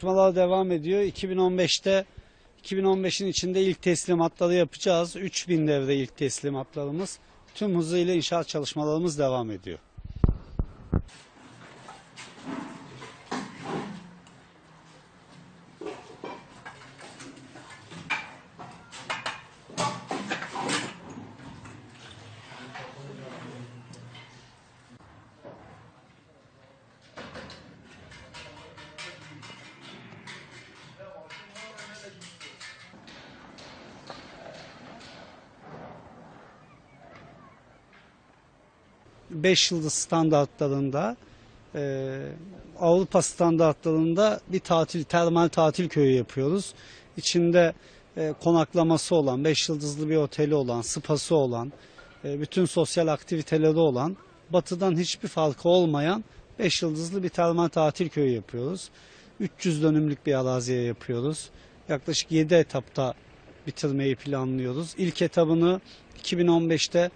Çalışmalar devam ediyor. 2015'te 2015'in içinde ilk teslimatları yapacağız. 3000 devre ilk teslimatlarımız. Tüm hızıyla inşaat çalışmalarımız devam ediyor. Beş yıldız standartlarında e, Avrupa standartlarında bir tatil termal tatil köyü yapıyoruz. İçinde e, konaklaması olan, beş yıldızlı bir oteli olan, spası olan, e, bütün sosyal aktiviteleri olan, batıdan hiçbir farkı olmayan 5 yıldızlı bir termal tatil köyü yapıyoruz. 300 dönümlük bir araziye yapıyoruz. Yaklaşık 7 etapta bitirmeyi planlıyoruz. İlk etabını 2015'te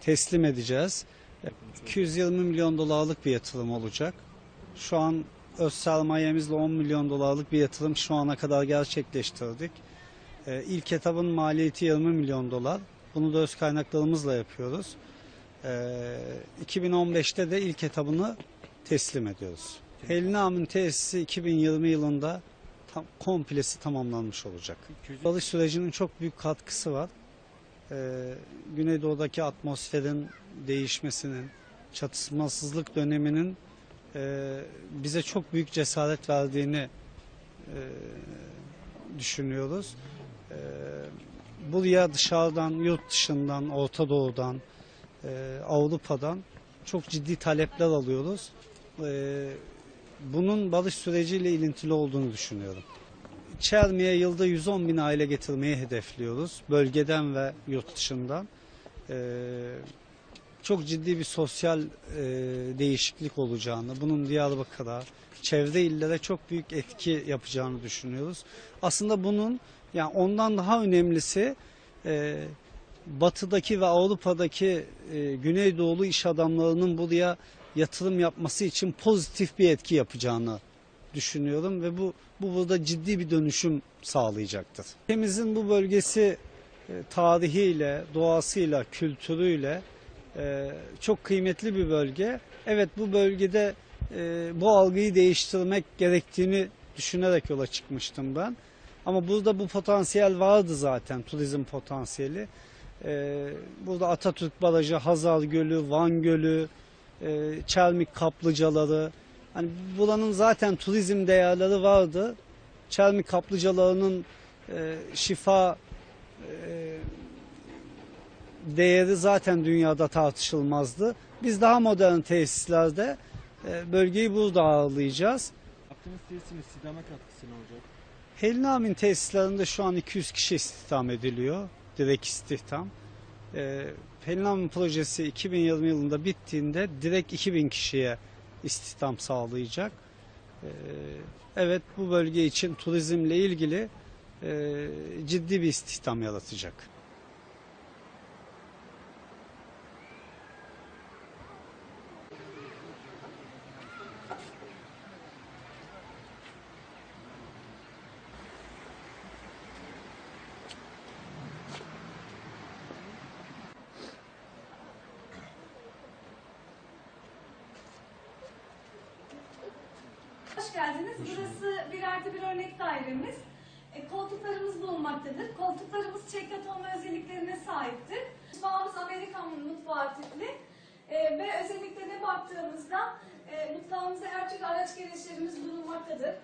teslim edeceğiz. 220 milyon dolarlık bir yatırım olacak. Şu an öz sermayemizle 10 milyon dolarlık bir yatırım şu ana kadar gerçekleştirdik. Ee, İlk maliyeti 20 milyon dolar. Bunu da öz kaynaklarımızla yapıyoruz. Ee, 2015'te de ilk etabını teslim ediyoruz. Helin Ağa'nın tesisi 2020 yılında tam, komplesi tamamlanmış olacak. Barış sürecinin çok büyük katkısı var. Ee, Güneydoğu'daki atmosferin değişmesinin, çatışmasızlık döneminin e, bize çok büyük cesaret verdiğini e, düşünüyoruz. E, buraya dışarıdan, yurt dışından, Orta Doğu'dan, e, Avrupa'dan çok ciddi talepler alıyoruz. Bunun barış süreciyle ilintili olduğunu düşünüyorum. Çermi'ye yılda 110 bin aile getirmeyi hedefliyoruz. Bölgeden ve yurt dışından. Ee, çok ciddi bir sosyal e, değişiklik olacağını, bunun Diyarbakır'a, çevre illere çok büyük etki yapacağını düşünüyoruz. Aslında bunun yani ondan daha önemlisi e, batıdaki ve Avrupa'daki e, Güneydoğulu iş adamlarının buraya yatırım yapması için pozitif bir etki yapacağını düşünüyorum ve bu bu burada ciddi bir dönüşüm sağlayacaktır. Ülkemizin bu bölgesi e, tarihiyle, doğasıyla, kültürüyle e, çok kıymetli bir bölge. Evet bu bölgede e, bu algıyı değiştirmek gerektiğini düşünerek yola çıkmıştım ben. Ama burada bu potansiyel vardı zaten, turizm potansiyeli. Burada Atatürk Barajı, Hazar Gölü, Van Gölü, Çelmik kaplıcaları, Hani buranın zaten turizm değerleri vardı. Çelmik kaplıcalarının e, şifa e, değeri zaten dünyada tartışılmazdı. Biz daha modern tesislerde e, bölgeyi burada ağırlayacağız. Yaptığınız tesisin istihdama katkısı ne olacak? Helin Amin tesislerinde şu an 200 kişi istihdam ediliyor. Direkt istihdam. E, Helin Amin projesi 2020 yılında bittiğinde direkt 2000 kişiye istihdam sağlayacak. Ee, Evet bu bölge için turizmle ilgili e, ciddi bir istihdam yaratacak. Hoş geldiniz. Burası bir artı bir örnek dairemiz. E, koltuklarımız bulunmaktadır. Koltuklarımız çek yatağıma özelliklerine sahiptir. Mutfağımız Amerikan mutfağı tipli. E, ve özelliklerine baktığımızda e, mutfağımızda her türlü araç gereçlerimiz bulunmaktadır.